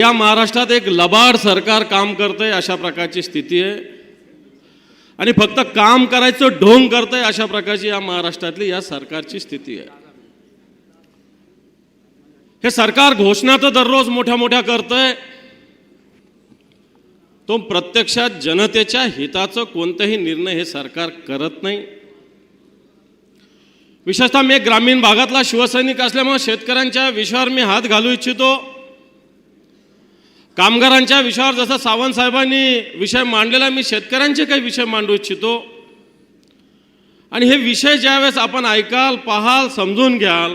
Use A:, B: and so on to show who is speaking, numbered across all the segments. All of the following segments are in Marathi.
A: या महाराष्ट्रात एक लबाड सरकार काम करतंय अशा प्रकारची स्थिती आहे. आणि फक्त काम करायचं ढोंग करतंय अशा प्रकारची या महाराष्ट्रातली या सरकारची स्थिती आहे. हे सरकार घोषणा तर दररोज मोठ्या मोठ्या करतंय. तो प्रत्यक्षात जनतेच्या हिताचं कोणताही निर्णय हे सरकार करत नाही. विशेषतः मी ग्रामीण भागातला शिवसैनिक असल्यामुळे शेतकऱ्यांच्या विषयावर मी हात घालू इच्छितो. कामगारांच्या विषयावर जसं सावंत साहेबांनी विषय मांडलेला मी शेतकऱ्यांचे काही विषय मांडू इच्छितो. आणि हे विषय ज्यावेळेस आपण ऐकाल पाहाल समजून घ्याल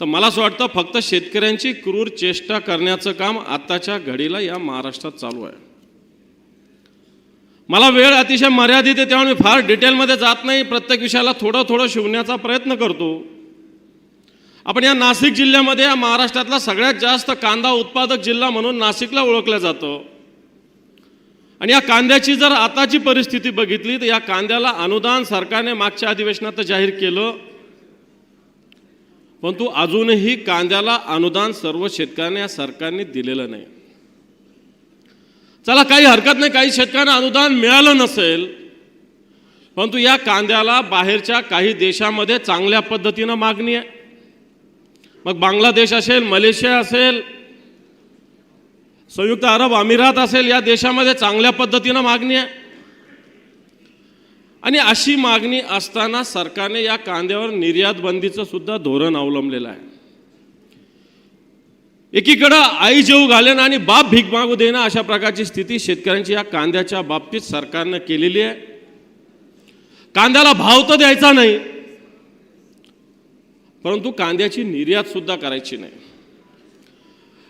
A: तर मला असं वाटतं फक्त शेतकऱ्यांची क्रूर चेष्टा करण्याचं काम आत्ताच्या घडीला या महाराष्ट्रात चालू आहे. मला वेळ अतिशय मर्यादित आहे त्यामुळे मी फार डिटेलमध्ये जात नाही. प्रत्येक विषयाला थोडं थोडं शिवण्याचा प्रयत्न करतो. आपण या नाशिक जिल्ह्यामध्ये या महाराष्ट्रातला सगळ्यात जास्त कांदा उत्पादक जिल्हा म्हणून नाशिकला ओळखलं जातं. आणि या कांद्याची जर आताची परिस्थिती बघितली तर या कांद्याला अनुदान सरकारने मागच्या अधिवेशनात जाहीर केलं. परंतु अजूनही कांद्याला अनुदान सर्व शेतकऱ्यांना या सरकारने दिलेलं नाही. चला काही हरकत नाही काही शेतकऱ्यांना अनुदान मिळालं नसेल परंतु या कांद्याला बाहेरच्या काही देशामध्ये चांगल्या पद्धतीनं मागणी आहे. मग बांगलादेश असेल मलेशिया असेल संयुक्त अरब अमिरात असेल या देशामध्ये चांगल्या पद्धतीनं मागणी आहे. आणि अशी मागणी असताना सरकारने या कांद्यावर निर्यात बंदीचं सुद्धा धोरण अवलंबलेलं आहे. एकीकडं आई जेऊ घालेन आणि बाप भीक मागू देणं अशा प्रकारची स्थिती शेतकऱ्यांची या कांद्याच्या बाबतीत सरकारनं केलेली आहे. कांद्याला भाव तर द्यायचा नाही परंतु कांद्याची निर्यात सुद्धा करायची नाही.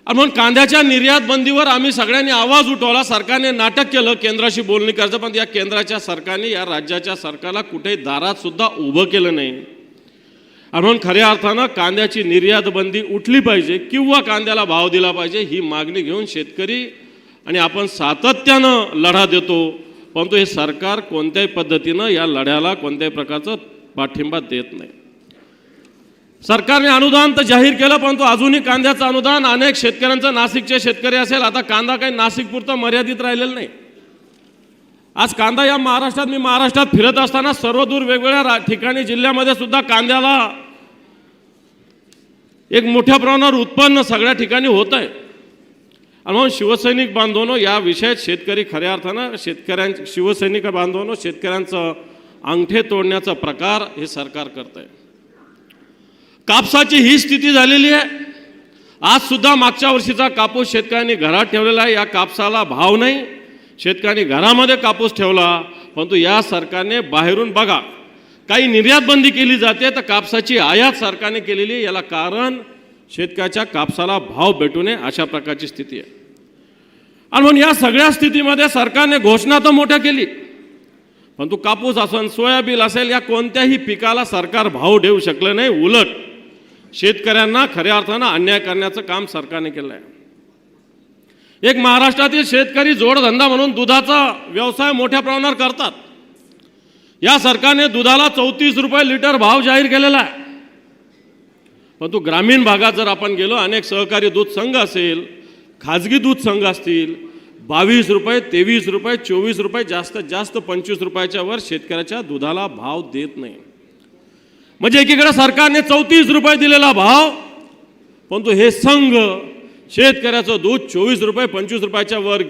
A: आणि म्हणून कांद्याच्या निर्यात बंदीवर आम्ही सगळ्यांनी आवाज उठवला सरकारने नाटक केलं केंद्राशी बोलणी करायचं पण या केंद्राच्या सरकारने या राज्याच्या सरकारला कुठेही दारात सुद्धा उभं केलं नाही. आणि म्हणून खऱ्या अर्थानं कांद्याची निर्यात बंदी उठली पाहिजे किंवा कांद्याला भाव दिला पाहिजे ही मागणी घेऊन शेतकरी आणि आपण सातत्यानं लढा देतो. परंतु हे सरकार कोणत्याही पद्धतीनं या लढ्याला कोणत्याही प्रकारचं पाठिंबा देत नाही. सरकारने अनुदान तर जाहीर केलं परंतु अजूनही कांद्याचं अनुदान अनेक शेतकऱ्यांचं नाशिकचे शेतकरी असेल आता कांदा काही नाशिकपुरतं मर्यादित राहिलेलं नाही. आज कांदा या महाराष्ट्रात मी महाराष्ट्रात फिरत असताना सर्व दूर वेगवेगळ्या रा- ठिकाणी जिल्ह्यामध्ये सुद्धा कांद्याला एक मोठ्या प्रमाणावर उत्पन्न सगळ्या ठिकाणी होत आहे आणि म्हणून शिवसैनिक बांधवनो या विषयात शेतकरी खऱ्या अर्थानं शेतकऱ्यां शिवसैनिक बांधवनो शेतकऱ्यांचं अंगठे तोडण्याचा प्रकार हे सरकार करत आहे कापसाची ही स्थिती झालेली आहे. आज सुद्धा मागच्या वर्षीचा कापूस शेतकऱ्यांनी घरात ठेवलेला आहे. या कापसाला भाव नाही. शेतकऱ्यांनी घरामध्ये कापूस ठेवला परंतु या सरकारने बाहेरून बघा काही निर्यात बंदी केली जाते तर कापसाची आयात सरकारने केलेली आहे. याला कारण शेतकऱ्याच्या कापसाला भाव भेटू नये अशा प्रकारची स्थिती आहे. आणि म्हणून या सगळ्या स्थितीमध्ये सरकारने घोषणा तर मोठ्या केली परंतु कापूस असेल सोयाबीन असेल या कोणत्याही पिकाला सरकार भाव देऊ शकलं नाही. उलट शेतकऱ्यांना खऱ्या अर्थानं अन्याय करण्याचं काम सरकारने केलं आहे एक महाराष्ट्रातील शेतकरी जोडधंदा म्हणून दुधाचा व्यवसाय मोठ्या प्रमाणावर करतात. या सरकारने दुधाला चौतीस रुपये लिटर भाव जाहीर केलेला आहे. परंतु ग्रामीण भागात जर आपण गेलो अनेक सहकारी दूध संघ असेल खाजगी दूध संघ असतील बावीस रुपये तेवीस रुपये चोवीस रुपये जास्तीत जास्त पंचवीस रुपयाच्या वर शेतकऱ्याच्या दुधाला भाव देत नाही म्हणजे एकीकडे सरकारने चौतीस रुपये दिलेला भाव परंतु हे संघ शेतकऱ्याचं दूध चोवीस रुपये पंचवीस रुपयाच्या वर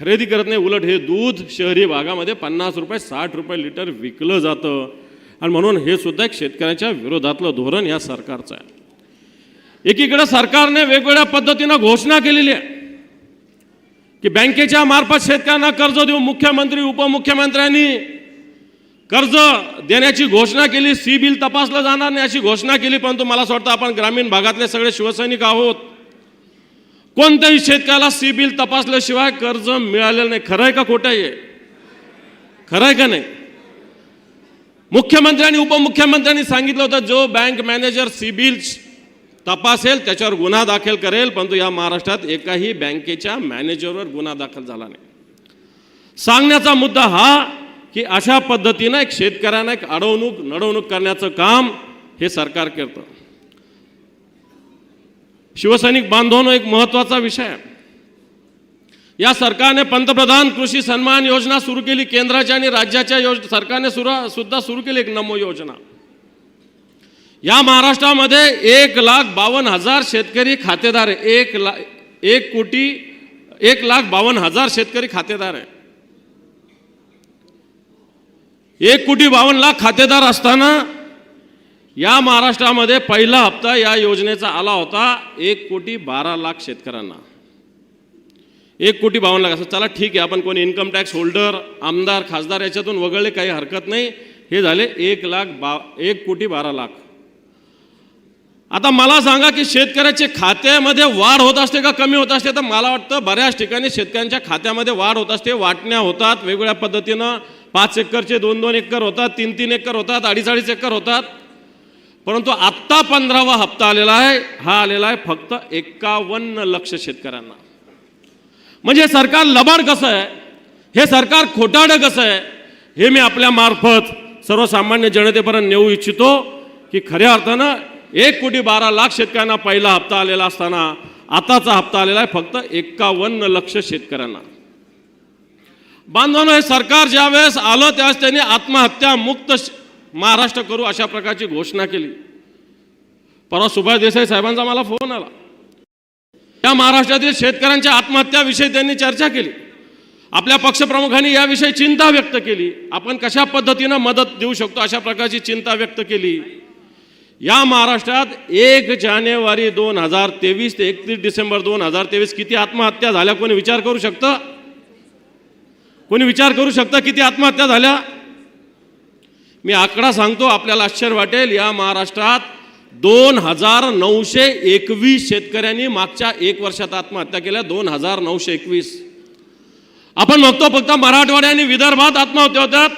A: खरेदी करत नाही. उलट हे दूध शहरी भागामध्ये पन्नास रुपये साठ रुपये लिटर विकलं जातं. आणि म्हणून हे सुद्धा एक शेतकऱ्याच्या विरोधातलं धोरण या सरकारचं आहे. एकीकडे सरकारने वेगवेगळ्या पद्धतीनं घोषणा केलेली आहे की बँकेच्या मार्फत शेतकऱ्यांना कर्ज देऊ मुख्यमंत्री उपमुख्यमंत्र्यांनी कर्ज देण्याची घोषणा केली सी बिल तपासलं जाणार नाही अशी घोषणा केली परंतु मला असं वाटतं आपण ग्रामीण भागातले सगळे शिवसैनिक आहोत. कोणत्याही शेतकऱ्याला सी बिल तपासल्याशिवाय कर्ज मिळालेलं नाही. खरं आहे का खोटं आहे खरं आहे का नाही? मुख्यमंत्री आणि उपमुख्यमंत्र्यांनी सांगितलं होतं जो बँक मॅनेजर सी बिल तपासेल त्याच्यावर गुन्हा दाखल करेल परंतु या महाराष्ट्रात एकाही बँकेच्या मॅनेजरवर गुन्हा दाखल झाला नाही. सांगण्याचा मुद्दा हा की अशा पद्धतीनं एक शेतकऱ्यांना एक अडवणूक नडवणूक करण्याचं काम हे सरकार करतं. शिवसैनिक बांधवांनो एक महत्त्वाचा विषय आहे. या सरकारने पंतप्रधान कृषी सन्मान योजना सुरू केली केंद्राच्या आणि राज्याच्या योजना सरकारने सुरू सुद्धा सुरू केली एक नमो योजना. या महाराष्ट्रामध्ये एक लाख बावन्न हजार शेतकरी खातेदार आहे. एक ला एक कोटी एक लाख बावन्न हजार शेतकरी खातेदार आहे. एक कोटी बावन्न लाख खातेदार असताना या महाराष्ट्रामध्ये पहिला हप्ता या योजनेचा आला होता. एक कोटी बारा लाख शेतकऱ्यांना. एक कोटी बावन्न लाख. असं चला ठीक आहे आपण कोणी इन्कम टॅक्स होल्डर आमदार खासदार याच्यातून वगळले काही हरकत नाही. हे झाले एक लाख बा एक कोटी बारा लाख. आता मला सांगा की शेतकऱ्याचे खात्यामध्ये वाढ होत असते का कमी होत असते? तर मला वाटतं बऱ्याच ठिकाणी शेतकऱ्यांच्या खात्यामध्ये वाढ होत असते वाटण्या होतात वेगवेगळ्या पद्धतीनं. पाच एकरचे दोन दोन एकर होतात तीन तीन एकर होतात अडीच अडीच एकर होतात. परंतु आत्ता पंधरावा हप्ता आलेला आहे हा आलेला आहे फक्त एकावन्न लक्ष शेतकऱ्यांना. म्हणजे सरकार लबाड कसं आहे? हे सरकार खोटाडं कसं आहे? हे मी आपल्या मार्फत सर्वसामान्य जनतेपर्यंत नेऊ इच्छितो की खऱ्या अर्थानं एक कोटी बारा लाख शेतकऱ्यांना पहिला हप्ता आलेला असताना आताचा हप्ता आलेला आहे फक्त एकावन्न लक्ष शेतकऱ्यांना. बांधवांनो हे सरकार ज्यावेळेस आलं त्यावेळेस त्यांनी आत्महत्या मुक्त महाराष्ट्र करू अशा प्रकारची घोषणा केली. परवा सुभाष देसाई साहेबांचा मला फोन आला. या महाराष्ट्रातील शेतकऱ्यांच्या आत्महत्याविषयी त्यांनी चर्चा केली. आपल्या पक्षप्रमुखांनी याविषयी चिंता व्यक्त केली. आपण कशा पद्धतीनं मदत देऊ शकतो अशा प्रकारची चिंता व्यक्त केली. या महाराष्ट्रात एक जानेवारी दोन हजार तेवीस ते एकतीस डिसेंबर दोन हजार तेवीस किती आत्महत्या झाल्या कोणी विचार करू शकतं? कोणी विचार करू शकता किती आत्महत्या झाल्या? मी आकडा सांगतो आपल्याला आश्चर्य वाटेल. या महाराष्ट्रात दोन हजार नऊशे एकवीस शेतकऱ्यांनी मागच्या एक वर्षात आत्महत्या केल्या. दोन हजार नऊशे एकवीस. आपण बघतो फक्त मराठवाड्या आणि विदर्भात आत्महत्या होतात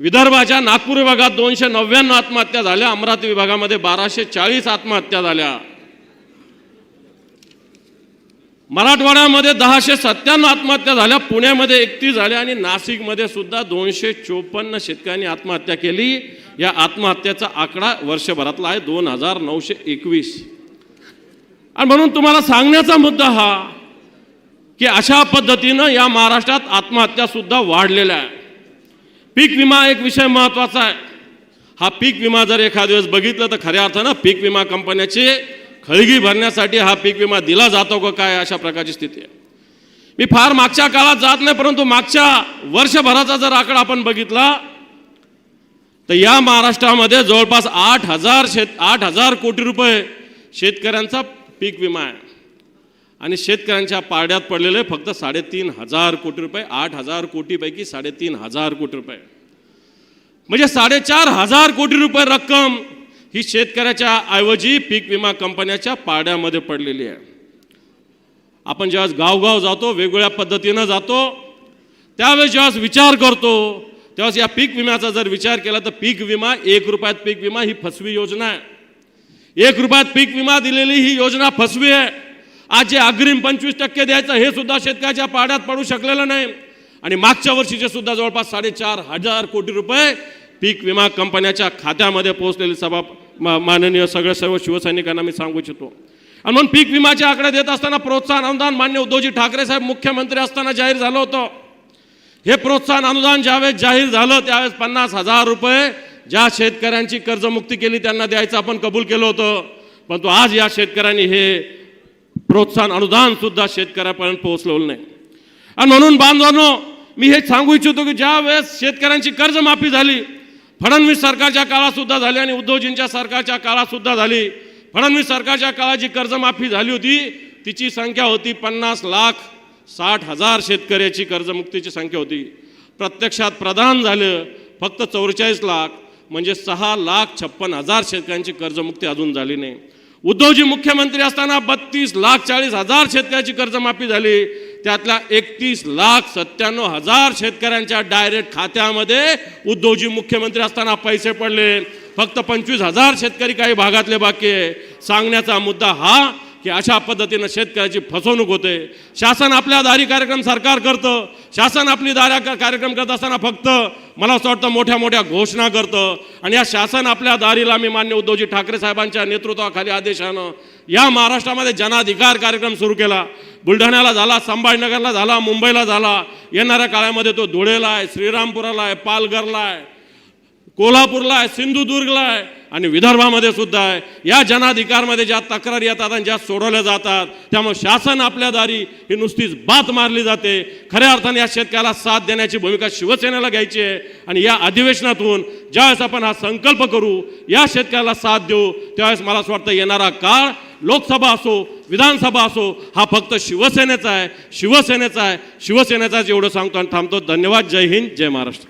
A: विदर्भाच्या नागपूर विभागात दोनशे नव्याण्णव आत्महत्या झाल्या. अमरावती विभागामध्ये बाराशे चाळीस आत्महत्या झाल्या. मराठवाड्यामध्ये दहाशे सत्त्याण्णव आत्महत्या झाल्या. पुण्यामध्ये एकतीस झाल्या आणि नाशिकमध्ये सुद्धा दोनशे चोपन्न शेतकऱ्यांनी आत्महत्या केली. या आत्महत्याचा आकडा वर्षभरातला आहे दोन हजार नऊशे एकवीस. आणि म्हणून तुम्हाला सांगण्याचा मुद्दा हा की अशा पद्धतीनं या महाराष्ट्रात आत्महत्यासुद्धा वाढलेल्या आहे. पीक विमा एक विषय महत्त्वाचा आहे. हा पीक विमा जर एखाद्या दिवस बघितलं तर खऱ्या अर्थानं पीक विमा कंपन्याची खळगी भरण्यासाठी हा पीक विमा दिला जातो का काय अशा प्रकारची स्थिती आहे. मी फार मागच्या काळात जात नाही परंतु मागच्या वर्षभराचा जर आकडा आपण बघितला तर या महाराष्ट्रामध्ये जवळपास आठ हजार शेत आठ हजार कोटी रुपये शेतकऱ्यांचा पीक विमा आहे. आणि शेतकऱ्यांच्या पारड्यात पडलेले फक्त साडेतीन हजार कोटी रुपये आठ हजार कोटीपैकी साडेतीन हजार कोटी रुपये. म्हणजे साडेचार हजार कोटी रुपये रक्कम ही शेतकऱ्याच्या ऐवजी पीक विमा कंपन्याच्या पाड्यामध्ये पडलेली आहे. आपण ज्यावेळेस गावगाव जातो वेगवेगळ्या पद्धतीनं जातो त्यावेळेस ज्यावेळेस विचार करतो तेव्हाच या पीक विम्याचा जर विचार केला तर पीक विमा एक रुपयात पीक विमा ही फसवी योजना आहे. एक रुपयात पीक विमा दिलेली ही योजना फसवी आहे. आज जे अग्रिम पंचवीस टक्के द्यायचं हे सुद्धा शेतकऱ्याच्या पाड्यात पडू शकलेलं नाही. आणि मागच्या वर्षीचे सुद्धा जवळपास साडेचार हजार कोटी रुपये पीक विमा कंपन्याच्या खात्यामध्ये पोहोचलेले सभा मा- माननीय सगळ्या सर्व शिवसैनिकांना मी सांगू इच्छितो. आणि म्हणून पीक विम्याचे आकडे देत असताना प्रोत्साहन अनुदान मान्य उद्धवजी ठाकरे साहेब मुख्यमंत्री असताना जाहीर झालं होतं. हे प्रोत्साहन अनुदान ज्यावेळेस जाहीर झालं त्यावेळेस पन्नास हजार रुपये ज्या शेतकऱ्यांची कर्जमुक्ती केली त्यांना द्यायचं आपण कबूल केलं होतं. परंतु आज या शेतकऱ्यांनी हे प्रोत्साहन अनुदान सुद्धा शेतकऱ्यापर्यंत पोहोचलेलं नाही. आणि म्हणून बांधवांनो मी हे सांगू इच्छितो की ज्या वेळेस शेतकऱ्यांची कर्जमाफी झाली फडणवीस सरकारच्या काळात सुद्धा झाली आणि उद्धवजींच्या सरकारच्या काळात सुद्धा झाली. फडणवीस सरकारच्या काळात जी कर्जमाफी झाली होती तिची संख्या होती पन्नास लाख साठ हजार शेतकऱ्याची कर्जमुक्तीची संख्या होती. प्रत्यक्षात प्रदान झालं फक्त चौवेचाळीस लाख म्हणजे सहा लाख छप्पन हजार शेतकऱ्यांची कर्जमुक्ती अजून झाली नाही. उद्धवजी मुख्यमंत्री असताना बत्तीस लाख चाळीस हजार शेतकऱ्याची कर्जमाफी झाली. त्यातल्या एकतीस लाख सत्त्याण्णव हजार शेतकऱ्यांच्या डायरेक्ट खात्यामध्ये उद्धवजी मुख्यमंत्री असताना पैसे पडले. फक्त पंचवीस हजार शेतकरी काही भागातले बाकी आहे. सांगण्याचा मुद्दा हा की अशा पद्धतीनं शेतकऱ्याची फसवणूक होते. शासन आपल्या दारी कार्यक्रम सरकार करतं. शासन आपली दारा कार्यक्रम करत असताना फक्त मला असं वाटतं मोठ्या मोठ्या घोषणा करतं. आणि या शासन आपल्या दारीला मी मान्य उद्धवजी ठाकरे साहेबांच्या नेतृत्वाखाली आदेशानं या महाराष्ट्रामध्ये जनाधिकार कार्यक्रम सुरू केला. बुलढाण्याला झाला संभाजीनगरला झाला मुंबईला झाला. येणाऱ्या काळामध्ये तो धुळेला आहे श्रीरामपुराला आहे पालघरला आहे कोल्हापूरला आहे सिंधुदुर्गला आहे. आणि विदर्भामध्ये सुद्धा आहे. या जनाधिकारमध्ये ज्या तक्रारी येतात आणि ज्या सोडवल्या जातात त्यामुळे शासन आपल्या दारी ही नुसतीच बात मारली जाते. खऱ्या अर्थाने या शेतकऱ्याला साथ देण्याची भूमिका शिवसेनेला घ्यायची आहे आणि या अधिवेशनातून ज्यावेळेस आपण हा संकल्प करू या शेतकऱ्याला साथ देऊ त्यावेळेस मला असं वाटतं येणारा काळ लोकसभा असो विधानसभा असो हा फक्त शिवसेनेचा आहे. शिवसेनेचा आहे. शिवसेनेचाच एवढं सांगतो आणि थांबतो. धन्यवाद. जय हिंद. जय महाराष्ट्र.